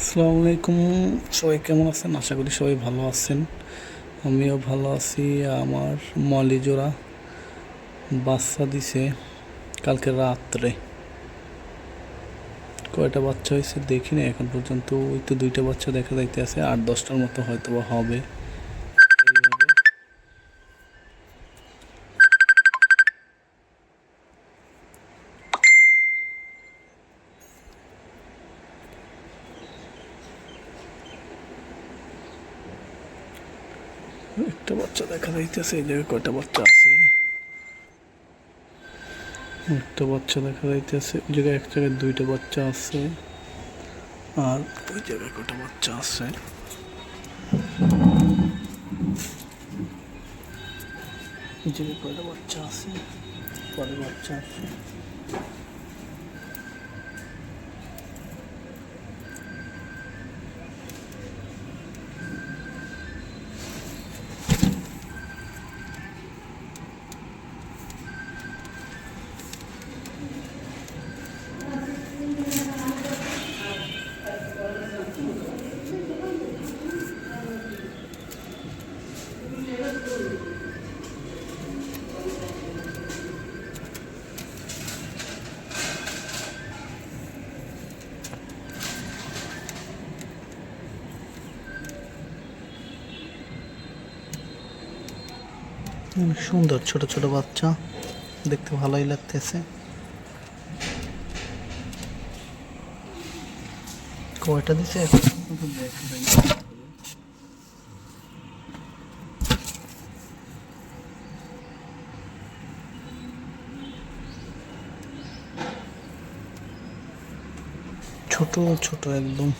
আসসালামু আলাইকুম সবাই কেমন আছেন? আশা করি সবাই ভালো আছেন। আমিও ভালো আছি। আমার মলি জোড়া বাচ্চা দিছে কালকে রাত্রে। কয়টা বাচ্চা হয়েছে দেখি না এখন পর্যন্ত ওই তো দুইটা বাচ্চা দেখা যাইতে আছে আট, দশটার মতো হয়তো হবে। একটা বাচ্চা দেখা যাইতেছে, এই জায়গায় কয়টা বাচ্চা আছে? একটা বাচ্চা দেখা যাইতেছে ওই জায়গায় এক জায়গায় দুইটা বাচ্চা আছে, আর ওই জায়গায় কয়টা বাচ্চা আছে? এই জায়গায় কয়টা বাচ্চা আছে? পরে বাচ্চা আছে? সুন্দর ছোট ছোট বাচ্চা। দেখতে ভালোই লাগতেছে। কয়টা দিছে। ছোট ছোট একদম।